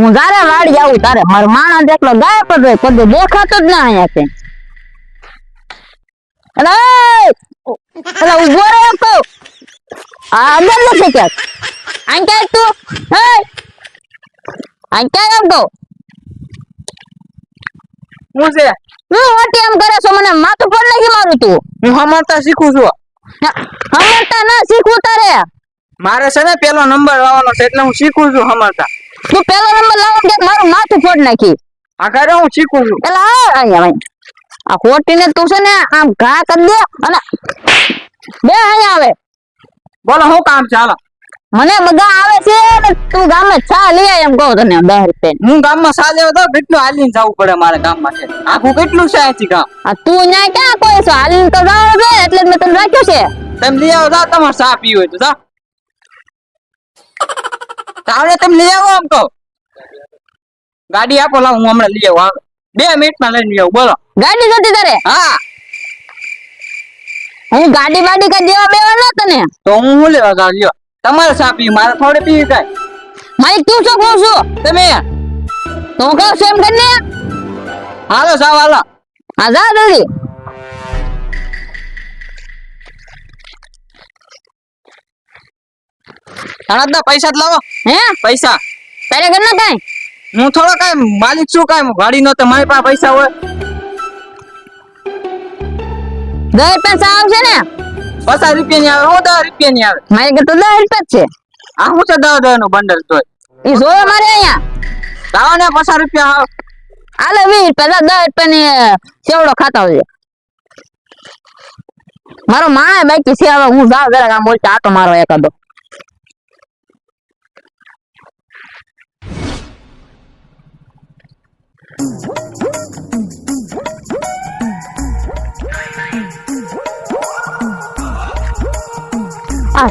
હું જારે વાડી આવું તારે. મારો માણસ એકલો ગાયબ જ હોય કોઈ દેખાતો જ ના અહીંયા છે અરે અરે ઊભો રે તો આ અંદર નથી ક્યાંક. ક્યાંક તું? હે? ક્યાંક એમ કહું. હું છે? હું ઓટી એમ કરે છો મને માથું પણ નાખી મારું તું. હું હમરતા શીખું છું. હમરતા ના શીખવું તારે. મારે છે ને પેલો નંબર લાવવાનો છે એટલે હું શીખું છું હમારતા તું પેલો નંબર લાવો કે મારું માથું ફોડ નાખી. આ ઘરે હું શીખું છું. એટલે આ અહીંયા ભાઈ આ ખોટીને તું છે ને આમ ઘા કરી દે અને બે અહીંયા આવે. બોલો હું કામ છે? મને બધા આવે છે ને તું ગામે ચા લઈ આય એમ કહું તને બે રૂપિયા હું ગામમાં સા લેવા તો કેટલું હાલીને જવું પડે મારે ગામમાં છે? આખું કેટલું છે અહીંથી ગામ? આ તું ન્યા ક્યાં કોઈ છો? હાલીને તો જાવ એટલે જ મેં તને રાખ્યો છે. તમે લઈ આવો જાઓ તમારે ચા પીવી હોય તો જાઓ તાવડે તમે લઈ આવો આમ કહો ગાડી આપો લાવ હું હમણાં લઈ આવું. બે મિનિટમાં લઈને જાઉં બોલો. ગાડી જતી તારે? હા. હું ગાડી બાડી કઈ દેવા બેવા ના તને? તો હું હું લેવા જાઉં લ્યો. તમારે ચા પીવી મારે થોડી પીવી થાય મારી તું શું કહું છું? તમે? તો હું કહું છું એમ કરીને? હાલો સાવ હાલો. હા જા જલ્દી. ઘણા પૈસા જ લાવો. હે? પૈસા. તારે ઘર ના કઈ હું થોડો કઈ માલિક છું કઈ ગાડી નો તો મારી પાસે પૈસા હોય. દસ પૈસા આવશે ને? પચાસ રૂપિયા ની આવે હું દસ રૂપિયા ની આવે. મારી ઘર તો દસ રૂપિયા છે. આ હું છે દસ દસનું બંડલ તોય? એ જોયો મારે અહીંયા? લાવો ને પચાસ રૂપિયા આવે આલે વીસ પેલા દસ રૂપિયા ની સેવડો ખાતા હોય મારો માણે બાકી છે હવે હું જાઉં જરાક આમ બોલતા આટો મારો એકાદો આ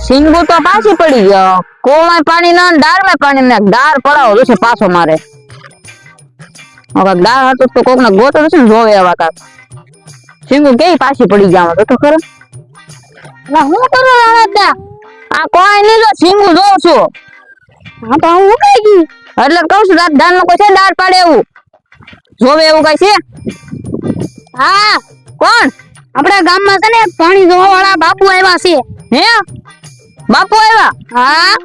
સિંગુ તો પાછી પડી ગયો. કોમાં પાણી ના દાળમાં પાણી ને દાળ પડાવો છે પાછો મારે. હવે દાળ હતું તો કોક ને ગોતો છે ને જોવે આવા કાક. સિંગુ કેવી પાછી પડી ગયા તો ખરો ના, હું કરું રાણા આ કોઈ નહીં જો, સિંગુ જોઉં છું. હા, તો હું કઈ ગઈ. એટલે કહું છું રાત ધાન કોઈ છે દાળ પાડે એવું? જોવે એવું કઈ છે? હા કોણ? આપણા ગામમાં છે ને પાણી જોવા વાળા બાપુ આવ્યા છે. હે? બાપુ આવ્યા? હા.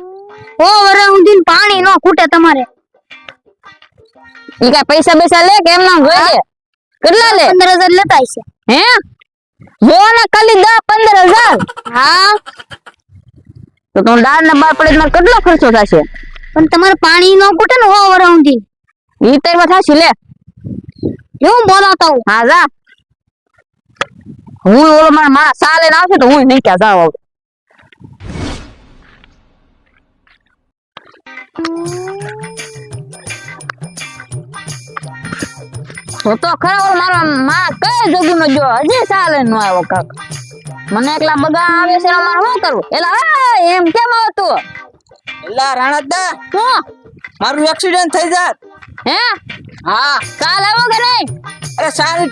ઓ વરે ઊંધી પાણી નો ખૂટે તમારે. ઈ કા પૈસા પૈસા લે કે એમ નામ જોઈ લે કેટલા લે? પંદર હજાર લેતા છે હે? જોવાના ખાલી દસ પંદર હજાર? હા. તો તું દાળ ને બાર પડે કેટલો ખર્ચો થશે? પણ તમારે પાણી નો ખૂટે ને હો વરે ઉંધી ઈ તો એમાં થશે લે. કેવું બોલાતા હું હા જા. હું ઓલો મારા માં સાલે ને આવશે તો હું નહીં ક્યાં જાવ આવું તો તો ખરા મારો માં કઈ જોગી નો જો હજી ચાલે નો આવ્યો કાક. મને એકલા બગા આવે છે અમારે શું કરવું એલા એમ કેમ આવતું એલા રાણાદા શું મારું એક્સિડન્ટ થઈ જાત. હે? હા. કાલ આવો કે નહીં અરે સારી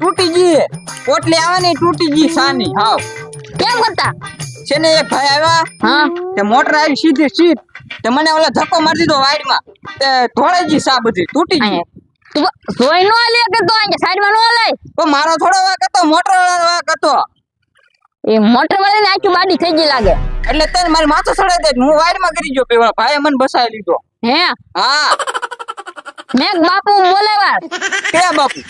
તૂટી ગઈ પોટલી આવવાની તૂટી ગઈ સાની. હાવ. કેમ કરતા? છે ને એક ભાઈ આવ્યા. હા. તે મોટર આવી સીધી સીધ તે મને ઓલા ધક્કો મારી દીધો વાઈડમાં તે ધોળે ગઈ સા બધી તૂટી ગઈ. જોઈ નો લે કે તો અહીંયા સાઈડમાં નો લે? તો મારો થોડો વાક હતો મોટર વાળો વાક હતો. એ મોટર વાળી ને આખી બાડી થઈ ગઈ લાગે. એટલે તને મારી માથું ચડાઈ દે હું વાઈડમાં કરી ગયો ભાઈએ મને બસાવી લીધો. હે? હા. મેં બાપુ બોલાવા કે બાપુ?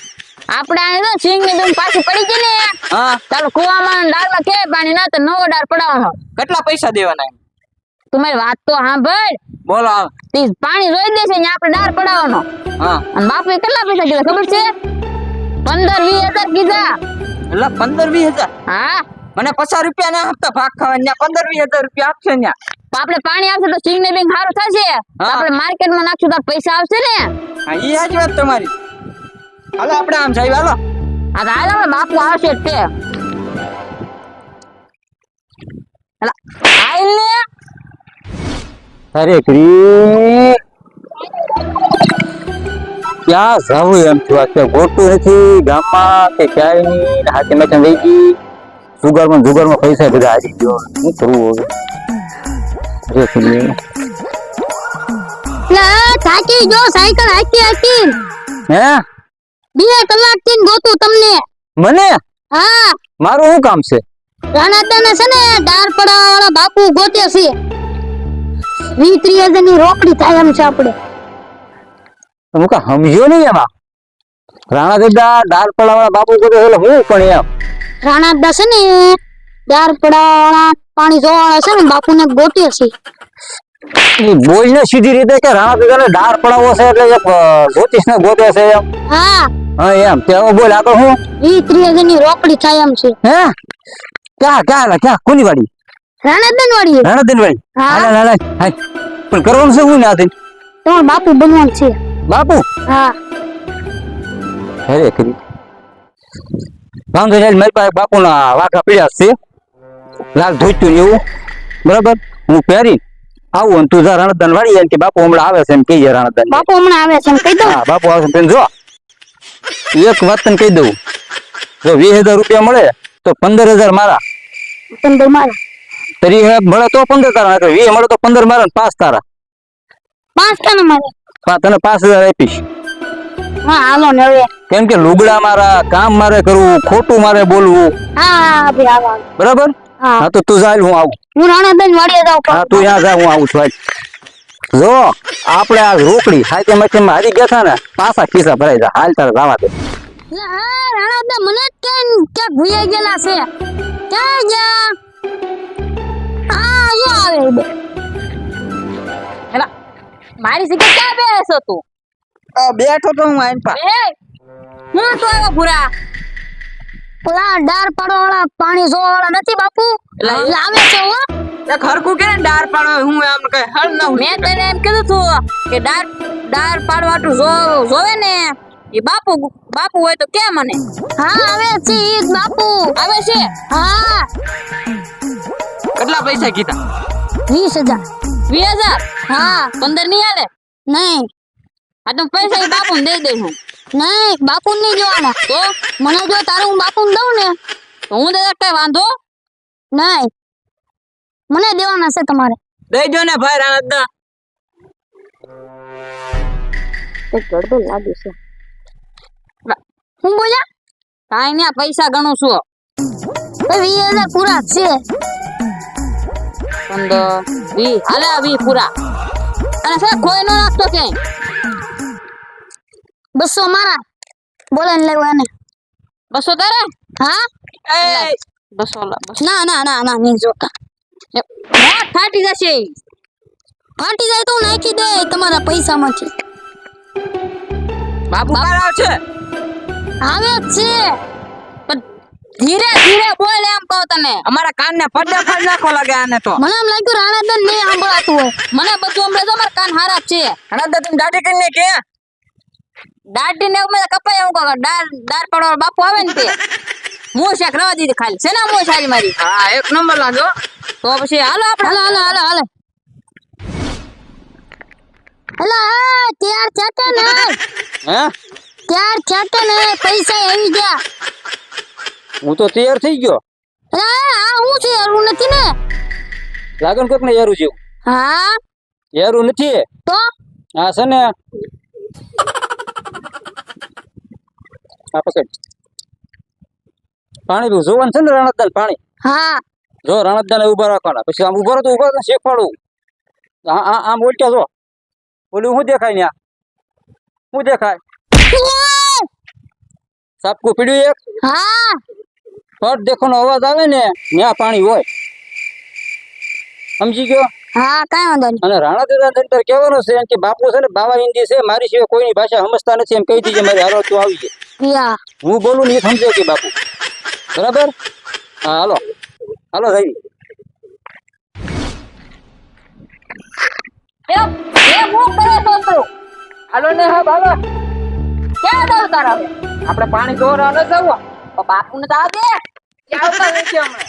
આપણે આને તો સિંગની દમ પાછી પડી ગઈ ને હા. ચાલો કુવામાં ડાળમાં કે પાણી ના તો નવો ડાળ પડાવવાનો કેટલા પૈસા દેવાના તું મારી વાત તો સાંભળ. બોલો. તી પાણી જોઈ દેશે ને આપણે ડાળ પડાવવાનો. હા. અને બાપુએ કેટલા પૈસા કીધા ખબર છે? પંદર વીસ હજાર કીધા. એટલે પંદર વીસ હજાર? હા. મને પચાસ રૂપિયા ના આપતા ભાગ ખાવા પંદર વીસ હજાર રૂપિયા આપશે તો આપણે પાણી આવશે તો સિંગ ને બેન સારું થશે. આપણે માર્કેટમાં નાખશું તો પૈસા આવશે ને. હા ઈ સાચી વાત તમારી. હાલો આપણે આમ જઈએ હાલો. આ તો હાલ હવે બાપુ આવશે જ તે. હાલા, હાલ ને. અરે ગ્રી ક્યાં જવું એમ થયું અત્યારે ગોતું નથી ગામમાં કે ક્યાંય નહીં ને હાથે મેચન રહી ગઈ. જુગારમાં જુગારમાં પૈસા બધા હારી ગયો. શું કરવું હવે? અરે ગ્રી. લા થાકી જો સાયકલ હાકી હાકી. હે? બે કલાકથી ગોતું તમને. મને? હા. મારું શું કામ છે? રાણાદાને છે ને ડાર પડાવવા વાળા બાપુ ગોતે છે. વી ત્રીસ હજારની રોકડી થાય એમ છે આપણે. હું કા સમજ્યો નહીં એમાં. રાણા દાદા દાળ પડાવાળા બાપુ કહે એટલે હું પણ એમ. રાણાદા છે ને ડાર પડાવવા વાળા પાણી જોવા વાળા છે ને બાપુને ગોતે છે. બોલ ને સીધી રીતે કે રાણા દાદાને દાળ પડાવો છે એટલે એક જ્યોતિષ ને ગોતે છે એમ. હા. હા એમ. તે બોલ આગળ હું? ઈ ત્રીસની રોકડી થાય એમ છે. હે? ક્યાં ક્યાં ક્યાં? કોની વાડી? રાણાદન વાડી રાણાદન વાડી હા. હાલે હાલ પણ કરવાનું છે હું ના થઈ તમાર બાપુ બનવાનું છે. બાપુ? હા. અરે કરી વાંધો નહીં મારી પાસે બાપુના વાઘા પીડ્યા છે. લાલ ધોઈતું ને એવું. બરાબર? હું પહેરી આવું તું જા રણદાન વાળી એમ કે બાપુ હમણાં આવે છે એમ કહીએ રણદન બાપુ હમણાં આવે છે એમ કહી દઉં. હા બાપુ આવશે તને જો. એક વાત તને કહી દઉં. જો વીસ હજાર રૂપિયા મળે તો પંદર હજાર મારા. પંદર મારા. તરી મળે તો પંદર તારા નાખે વીસ મળે તો પંદર મારા પાંચ તારા. પાંચ તારા મારે. તને પાંચ હજાર આપીશ. હા હાલો ને હવે. કેમ કે લુગડા મારા કામ મારે કરવું ખોટું મારે બોલવું. હા. બરાબર? હા. હા તો તું જાય હું આવું. હું રાણાદાન વાડીએ જાઉં હા તું ત્યાં જા હું આવું છું. જો આપણે આ રોકડી હાથે માં હારી ગયા ને પાછા ખિસ્સા ભરાઈ જા. હાલ તારે જવા દે. હા રાણાદા મને કેમ કે ભૂલાઈ ગયેલા છે? ક્યાં ગયા? હા જો આવે બે. મારી જગ્યાએ ક્યાં બેસો તું? બેઠો તો હું આઈન પા હું તો આવ્યો ભૂરા. ઓલા ડાર પાડવા વાળા પાણી જોવા વાળા નથી બાપુ? એટલે એ- લાવે છે હો. એક હરખું કે ને ડાર પાડો હું એમ કઈ હળ ન મેં તને એમ કીધું તું કે ડાર ડાર પાડવાટું જો જોવે ને એ બાપુ બાપુ હોય તો કે મને? હા આવે છે ઈ જ બાપુ. આવે છે? હા. કેટલા પૈસા કીધા? વીસ હજાર. વીસ હજાર? હા. પંદર નહીં હાલે નહીં. આ તો પૈસા એ બાપુ દઈ દઈશ હું. નહીં બાપુ નહીં જોવાના. તો મને જો તારે હું બાપુ દઉં ને તો હું દે કઈ વાંધો નહીં. મને દેવાના છે તમારે. દેજો ને ભાઈ રાણતદા ગડબડ લાગે છે. હું બોલ્યા? કાંઈ ને પૈસા ગણું છું. વીસ હજાર પૂરા છે. પંદર વી હાલે વીસ વી પૂરા. અને સાહેબ કોઈ ન નાખતો ક્યાંય? બસો મારા. બોલે ને લેવા ને. બસો તારે? હા? બસો ના ના ના ના નહીં જોતા. ફાટી જશે. ફાટી જાય તો હું નાખી દે તમારા પૈસામાંથી. બાપુ મારા છે આવે છે. ધીરે ધીરે બોલ એમ કહો તને. અમારા કાન ને ફડે ફડ નાખો લાગે આને તો. મને એમ લાગ્યું રાણાદન નહીં સાંભળાતું હોય. મને બધું હમણાં તો અમારા કાન હારા છે. રાણતદા તમે દાઢી કરીને કે? દાઢી ને મેં કપાય હું કહું દાર દાર પડવા બાપુ આવે ને તે. હું શેક રવા દીધી ખાલી. છે ને હું સારી મારી? હા એક નંબર લાગો તો પછી હાલો આપણે. હાલો હાલો હાલો હાલો. હાલો ત્યાર થતે ને. હે? ત્યાર થતે ને પૈસા આવી ગયા. હું તો તૈયાર થઈ ગયો. હા હા હું છે એવું નથી ને. લાગણ કોક ને યારું જેવું. હા. યારું નથી. તો? હા છે ને. આ પકડ પાણી તું જોવાનું છે ને રણદાન પાણી? હા. જો રણદાન ઊભા રાખવાના. પછી આમ ઊભા તો ઊભા શેખવાડું આમ ઉલટ્યા જો. ઓલું શું દેખાય ને શું દેખાય? સાપકું પીડ્યું એક? હા. ફટ દેખોનો અવાજ આવે ને ત્યાં પાણી હોય. સમજી ગયો? હા કાંઈ વાંધો નહીં. અને રાણા દાદા અંદર કહેવાનું છે કે બાપુ છે ને બાવા હિન્દી છે મારી સિવાય કોઈની ભાષા સમજતા નથી એમ કહી દીજે મારી હારો તું આવી જાય હું બોલું ને એ સમજે કે બાપુ. બરાબર? હા હાલો. હાલો થઈ એ એ હું કરે તો તું? હાલો ને હા બાબા ક્યાં દઉં તારા? આપણે પાણી ધોવા ન જવું? બાપુ ને તો આવે આવતા નથી હમણાં.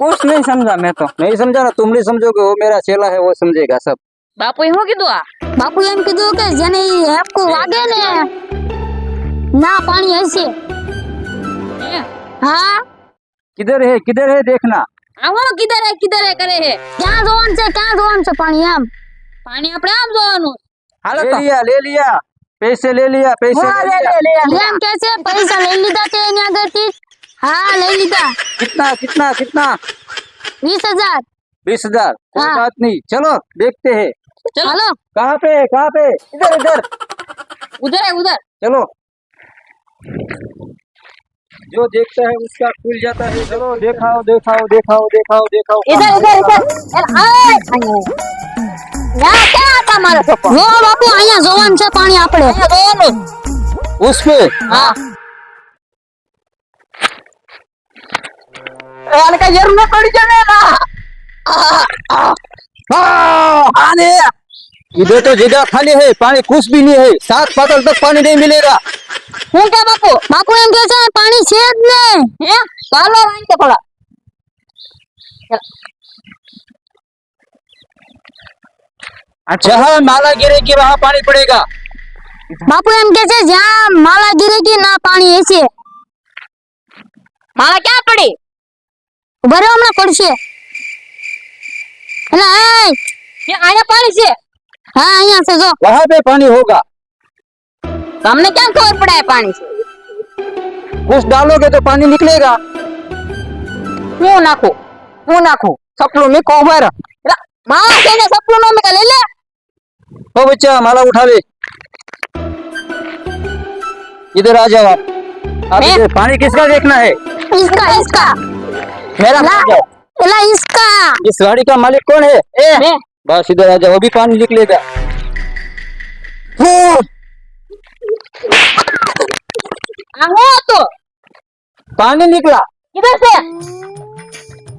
कुछ नहीं समझा मैं तो नहीं समझा ना तुम नहीं समझोगे वो मेरा चेला है वो समझेगा सब બાપુ શું કીધું આ બાપુ એમ કીધું કે જેને ઈ હેપકું વાગે ને ના પાણી હશે હા किधर है किधर है देखना આ હું કિધર હે કિધર હે કરે હે ક્યાં જોવાનું છે ક્યાં જોવાનું છે પાણી એમ પાણી આપણે આમ જોવાનું હાલો ले તો लिया ले लिया पैसे ले लिया पैसे હા, ले લે, लिया લે, લે, લે. એમ કે છે પૈસા લઈ લીધા છે એની આગળથી हाँ ले लिया कितना कितना कितना बीस हजार बीस हजार कोई हाँ। बात नहीं चलो देखते हैं चलो कहाँ पे कहाँ पे इधर इधर उधर है उधर चलो जो देखता है उसका खुल जाता है चलो देखाओ देखाओ देखाओ देखाओ देखाओ इधर इधर इधर बापू अहियाँ जोवन से पानी आपड़े उसपे हाँ પડી જાય ને ના आने इधर तो जगह खाली है पानी कुछ भी नहीं है सात पातल तक पानी नहीं मिलेगा હું કે બાપુ બાપુ એમ કે છે પાણી છે જ ને હે ચાલો વાંચ કે થોડા जहाँ माला गिरेगी वहाँ पानी पड़ेगा બાપુ એમ કે છે જ્યાં માલા ગીરેગી ના પાણી હશે મારા ક્યાં પડી ઉભા રહ્યો હમણાં પડશે એટલે એ કે અહીંયા પાણી છે હા અહીંયા છે જો वहाँ पे पानी होगा તમને ક્યાં ખબર પડે આ પાણી છે कुछ डालोगे तो पानी निकलेगा હું નાખું હું નાખું સપલું મીકો ઉભર મારા છે ને સપલું નો મેં લઈ લે ओ बच्चा माला उठा ले इधर आ जाओ आप आप मैं- इधर पानी किसका देखना है इसका इसका मेरा ला इसका इस गाड़ी का मालिक कौन है ए बस इधर आ जाओ भी पानी निकलेगा आहो तो पानी निकला इधर से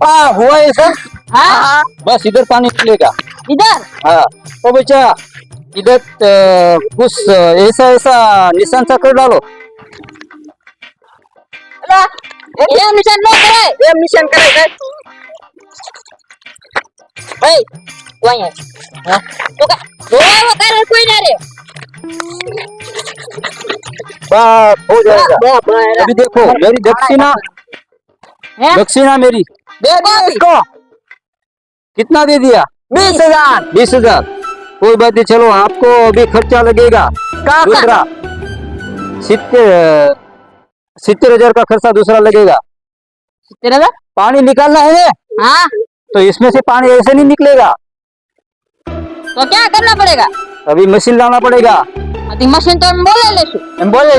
आ हुआ ये सब हाँ बस इधर पानी निकलेगा इधर हाँ ओ बच्चा इधर कुछ ऐसा ऐसा निशान सा कर डालो એલા એમ નિશાન ન કરાય એમ નિશાન કરાય કઈ ભાઈ તું અહીંયા હા તો કા જોવાયો કરે કોઈ ના રે बस हो जाएगा બા બા अभी देखो मेरी दक्षिणा હે दक्षिणा मेरी દે દે इसको कितना दे दिया बीस हजार बीस हजार कोई बात नहीं चलो आपको अभी खर्चा लगेगा का दूसरा सित्तर सित्तर हजार का खर्चा दूसरा लगेगा तेरा था पानी निकालना है हाँ तो इसमें से पानी ऐसे नहीं निकलेगा तो क्या करना पड़ेगा अभी मशीन लाना पड़ेगा अभी मशीन तो हम बोले लेशु हम बोले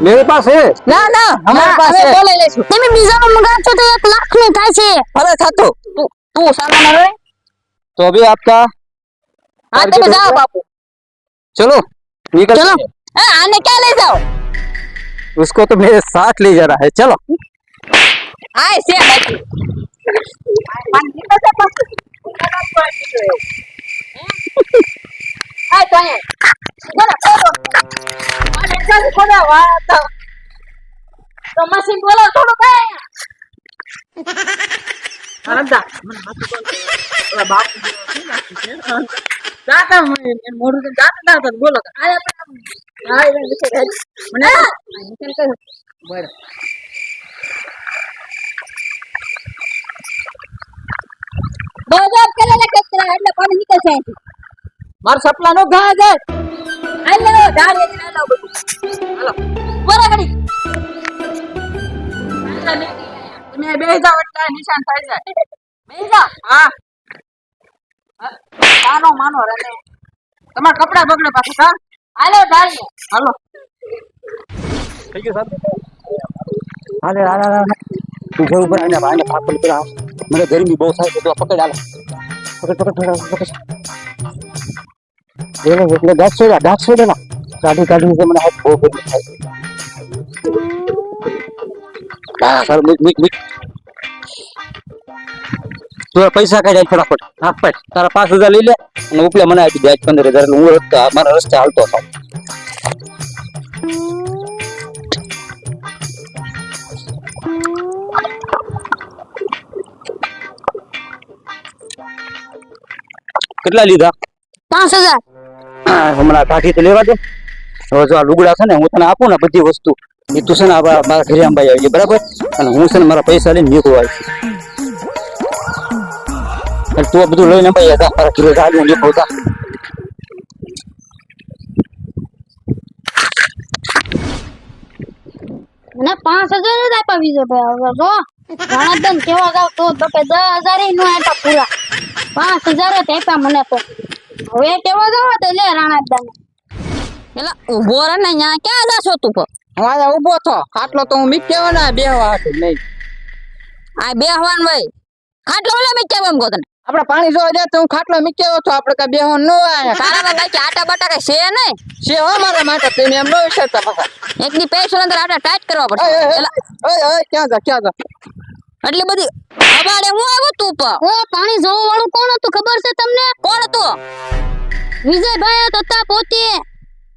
मेरे पास है ना ना हमारे पास है बोले लेशु તમે બીજાનો મગાવશો તો એક લાખ નું થાય છે अरे थातो तू तू सामान रे तो अभी आपका हाँ तुम जाओ बापू चलो निकल चलो हाँ, आने क्या ले जाओ उसको तो मेरे साथ ले जा रहा है चलो आए से बाकी आए तो आए जरा खोलो माने जल्दी खोलो वाह तो तो मशीन बोलो थोड़ो काय આનંદા મને માથું કોણ ઓલા બાપુ દાતા મને મોઢું તો દાતા દાતા બોલો આયા પણ કર બરાબર બરાબર કરે કચરા એટલે પાણી નીકળશે અહીંથી માર સપલા નો ઘા જાય હાલ ના હાલો ગડી તમે બે જાવ નિશાન થઈ જાય બે માનો રે તમારા કપડા બગડે પાછું કા હાલો ધારીએ હાલો. થઈ ગયું સાહેબ તું ઘર ઉપર આને ભાગ પર કરા મને ગરમી બહુ થાય તો પકડ હાલે. પકડ પકડ પકડ પકડ એનો એટલે ગાસ છોડા મને હાથ બહુ થાય હા સર મિક મિક મિક તું પૈસા કાઢ્યા ફટાફટ. હાફટ તારા પાંચ હજાર લઈ લે અને ઉપલે મને આપી દે. પંદર હજાર હું રસ્તા મારા રસ્તે હાલતો હતો. કેટલા લીધા? પાંચ હજાર. હમણાં કાઢી તો લેવા દે. હવે જો આ લુગડા છે ને હું તને આપું ને બધી વસ્તુ. એ તું છે ને મારા ઘરે અંબાઈ આવી બરાબર? અને હું છે ને મારા પૈસા લઈને નીકળું આવી એટલે તું બધું લઈને અંબાઈ હતા મારા ઘરે ગાડી નીકળું મને પાંચ હજાર જ આપ્યા ભાઈ હવે જો. રણાદન કેવા ગાવ તો તો કે દસ હજાર નો આપ્યા પૂરા. પાંચ હજાર જ આપ્યા મને તો. હવે કેવા ગાવ તો લે રણાદન પેલા ઊભો રે ને અહીંયા ક્યાં જાશો તું? પણ હું આજે ઊભો છો ખાટલો તો હું કેવો ને બેહવા હતું નહીં. આ બે હવાન ભાઈ ખાટલો ઓલા મેં કેમ એમ કહો તને. આપણે પાણી જોવા જાય તો હું ખાટલો મીઠ્યો છો આપણે કઈ બેહવા ન આયા તારા બાકી આટા બાટા કઈ છે નહીં. છે હો મારા માટે તમે એમ ન વિચારતા પાછા એક દી પૈસો અંદર આટા ટાઈટ કરવા પડશે. ઓય, ઓય, ક્યાં જા ક્યાં જા? એટલી બધી અબાડે હું આવ્યો તું પર ઓ પાણી જોવા વાળું કોણ હતું ખબર છે તમને? કોણ હતું? વિજયભાઈ તો તા પોતે.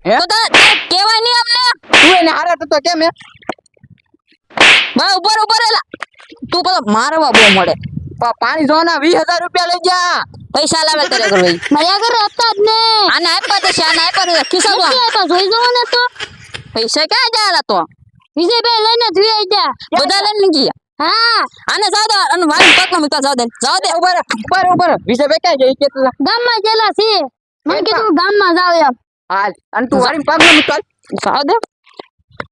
હે? તો તારે નહીં અમને. તું એને હારે તો કેમ હે? બા ઉપર ઉપર એલા તું પેલો મારવા બહુ મળે. પાણી જોવાના વીસ હજાર રૂપિયા લઈ જા. પૈસા લાવે તારે કરવી મારી આગળ હતા જ ને. આને આપ્યા તો છે આપ્યા ખિસ્સા નથી જોઈ જવો ને તો. પૈસા ક્યાં જાય તો? વિજયભાઈ લઈને જ વી ગયા. બધા લઈને ગયા? હા. આને જાવ દે અને વાળી પગમાં મૂકતા જાવ દે. જાવ દે. ઉપર ઉપર ઉપર વિજયભાઈ ક્યાં જાય કે ગામમાં ગયેલા છે મને કીધું ગામમાં જાવ એમ. હાલ. અને તું વાળી પગ ન જાવ દે.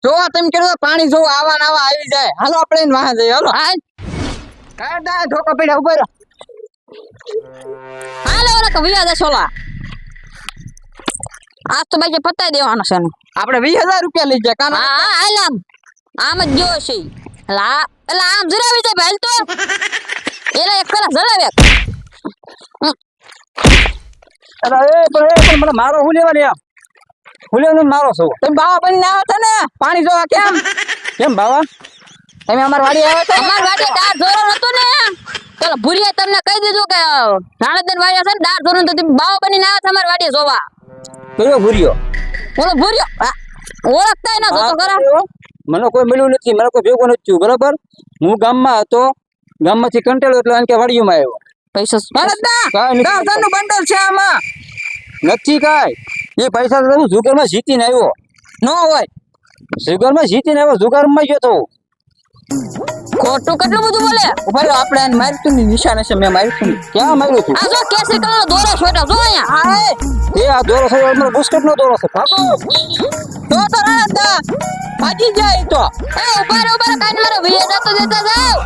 જોવા તમે કીધું પાણી જો આવા આવા આવી જાય. હાલો આપણે વાહ જઈએ. હાલો. હાલ. કાઢા ધોકો પડ્યા ઉપર. હાલ ઓલા કે વિયા દે સોલા આજ તો બાકી પતાઈ દેવાનો છે. આપણે વીસ હજાર રૂપિયા લઈ જાય કાનો? હા હાલ આમ. આમ જ ગયો છે. લા એટલે આમ જરાવી જાય ભાઈ તો. એલા એક જલાવે અરે એ પણ એ પણ મને મારો હું લેવાની હું લેવા મારો છો તમે બાવા બનીને ના હતા ને? પાણી જોવા કેમ? કેમ બાવા? તમે અમાર વાડી આવ્યા હતા? અમાર વાડી દાર ધોરણ હતું ને. ચાલો ભૂરીએ તમને કહી દીધું કે રાણેદન વાડિયા છે ને દાર ધોરણ તો તમે બાવો બનીને આવ્યા અમાર વાડી જોવા. કયો ભૂર્યો? ઓલો ભૂર્યો. ઓળખતા ના જોતો ખરા. મને કોઈ મળ્યું નથી મને કોઈ ભેગું નથી બરાબર? હું ગામમાં હતો ગામમાંથી કંટાળો એટલે અંકે વાડીમાં આવ્યો. પૈસા બંડલ છે આમાં. નથી કાંઈ. એ પૈસા તો હું જુગારમાં જીતીને આવ્યો. ન હોય. જુગારમાં જીતીને આવ્યો જુગારમાં ગયો તો. ખોટું કેટલું બધું બોલે? ભાઈ આપણે એને માર્યું તું નિશાન હશે મેં માર્યું તું ક્યાં માર્યું તું? આ જો કેસરી કલર નો દોરો છોટા જો અહીંયા. હા એ, આ દોરો છે અમારો બુસ્કેટ નો દોરો છે. ભાગો. તો તો રાતા ભાગી જાય તો. એ ઊભા રે ઊભા રે કાઈ મારો વિયે તો દેતા જાવ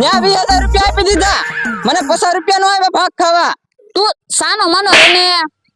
ન્યા વીએ હજાર રૂપિયા આપી દીધા. મને પચાસ રૂપિયા નો આવે ભાગ ખાવા. તું સાનો માનો એને.